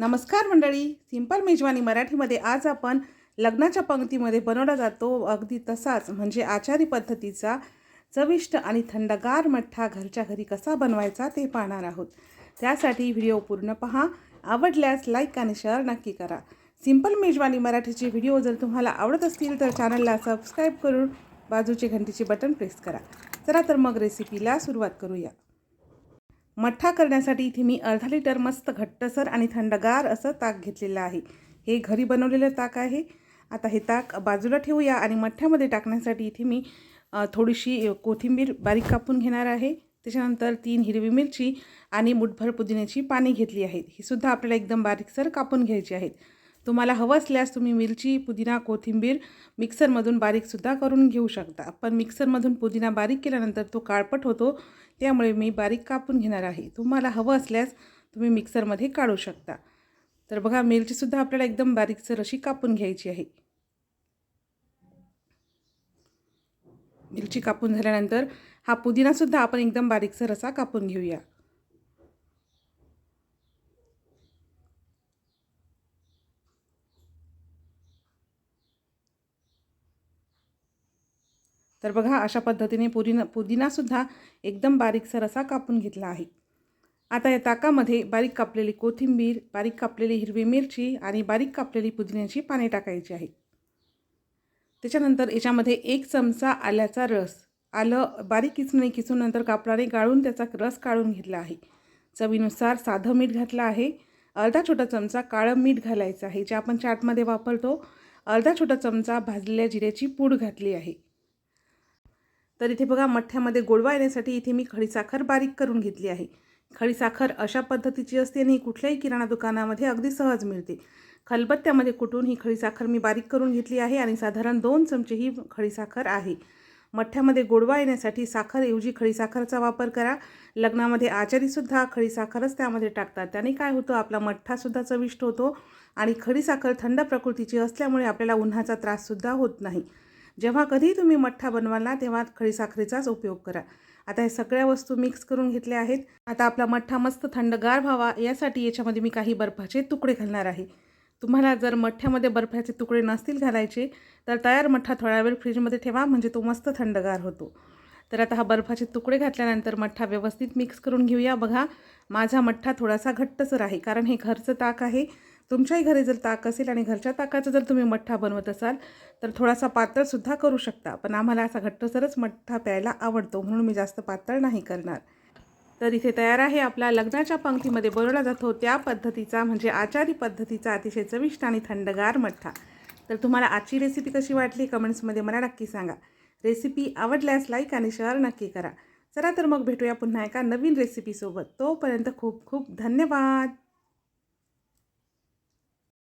नमस्कार मंडळी. सिंपल मेजवानी मराठीमध्ये आज आपण लग्नाच्या पंक्तीमध्ये बनवला जातो. अगदी तसाच म्हणजे आचारी पद्धतीचा चविष्ट आणि थंडगार मठ्ठा घरच्या घरी कसा बनवायचा ते पाहणार आहोत. त्यासाठी व्हिडिओ पूर्ण पहा. आवडल्यास लाईक आणि शेअर नक्की करा. सिंपल मेजवानी मराठीचे व्हिडिओ जर तुम्हाला आवडत असतील तर चॅनलला सबस्क्राईब करून बाजूचे घंटीचे बटन प्रेस करा. चला तर मग रेसिपीला सुरुवात करूया. मठ्ठा करण्यासाठी इथे मी अर्धा लिटर मस्त घट्टसर आणि थंडगार असं ताक घेतलेलं आहे. हे घरी बनवलेलं ताक आहे. आता हे ताक बाजूला ठेवूया आणि मठ्ठ्यामध्ये टाकण्यासाठी इथे मी थोडीशी कोथिंबीर बारीक कापून घेणार आहे. त्याच्यानंतर तीन हिरवी मिरची आणि मुठभर पुदिन्याची पाने घेतली आहेत. ही सुद्धा आपल्याला एकदम बारीकसर कापून घ्यायची आहेत. तुम्हाला हवं असल्यास तुम्ही मिरची पुदिना कोथिंबीर मिक्सरमधून बारीकसुद्धा करून घेऊ शकता. पण मिक्सरमधून पुदिना बारीक केल्यानंतर तो काळपट होतो त्यामुळे मी बारीक कापून घेणार आहे. तुम्हाला हवं असल्यास तुम्ही मिक्सरमध्ये काढू शकता. तर बघा मिरचीसुद्धा आपल्याला एकदम बारीकसर अशी कापून घ्यायची आहे. मिरची कापून झाल्यानंतर हा पुदिनासुद्धा आपण एकदम बारीकसर असा कापून घेऊया. तर बघा अशा पद्धतीने पुदिना पुदिनासुद्धा एकदम बारीकसर असा कापून घेतला आहे. आता या ताकामध्ये बारीक कापलेली कोथिंबीर बारीक कापलेली हिरवी मिरची आणि बारीक कापलेली पुदिन्याची पाने टाकायची आहेत. त्याच्यानंतर याच्यामध्ये एक चमचा आल्याचा रस आलं बारीक किसणे किसून नंतर कापडाने गाळून त्याचा रस काढून घेतला आहे. चवीनुसार साधं मीठ घातलं आहे. अर्धा छोटा चमचा काळं मीठ घालायचं आहे जे आपण चाटमध्ये वापरतो. अर्धा छोटा चमचा भाजलेल्या जिऱ्याची पूड घातली आहे. तर इथे बघा मठ्ठ्यामध्ये गोडवा येण्यासाठी इथे मी खडीसाखर बारीक करून घेतली आहे. खडीसाखर अशा पद्धतीची असते आणि ही कुठल्याही किराणा दुकानामध्ये अगदी सहज मिळते. खलबत्त्यामध्ये कुटून ही खडीसाखर मी बारीक करून घेतली आहे आणि साधारण दोन चमचे ही खडीसाखर आहे. मठ्ठ्यामध्ये गोडवा येण्यासाठी साखरऐवजी खडीसाखरचा वापर करा. लग्नामध्ये आचारीसुद्धा खडीसाखरच त्यामध्ये टाकतात. त्याने काय होतं आपला मठ्ठासुद्धा चविष्ट होतो आणि खडीसाखर थंड प्रकृतीची असल्यामुळे आपल्याला उन्हाचा त्राससुद्धा होत नाही. जेव्हा कधी तुम्ही मठ्ठा बनवाल तेव्हा खडीसाखरेचाच उपयोग करा. आता हे सगळ्या वस्तू मिक्स करून घेतल्या आहेत. आता आपला मठ्ठा मस्त थंडगार व्हावा यासाठी याच्यामध्ये मी काही बर्फाचे तुकडे घालणार आहे. तुम्हाला जर मठ्ठ्यामध्ये बर्फाचे तुकडे नसतील घालायचे तर तयार मठ्ठा थोडा वेळ फ्रीजमध्ये ठेवा म्हणजे तो मस्त थंडगार होतो. तर आता हा बर्फाचे तुकडे घातल्यानंतर मठ्ठा व्यवस्थित मिक्स करून घेऊया. बघा माझा मठ्ठा थोडासा घट्टसर आहे कारण हे घरचं ताक आहे. तुमच्याही घरी जर ताक असेल आणि घरच्या ताकाचा जर तुम्ही मठ्ठा बनवत असाल तर थोडासा पातळसुद्धा करू शकता. पण आम्हाला असा घट्टसरच मठ्ठा प्यायला आवडतो म्हणून मी जास्त पातळ नाही करणार. तर इथे तयार आहे आपला लग्नाच्या पंक्तीमध्ये बनवला जातो त्या पद्धतीचा म्हणजे आचारी पद्धतीचा अतिशय चविष्ट आणि थंडगार मठ्ठा. तर तुम्हाला आजची रेसिपी कशी वाटली कमेंट्समध्ये मला नक्की सांगा. रेसिपी आवडल्यास लाईक आणि शेअर नक्की करा. चला तर मग भेटूया पुन्हा एका नवीन रेसिपीसोबत तोपर्यंत खूप खूप धन्यवाद.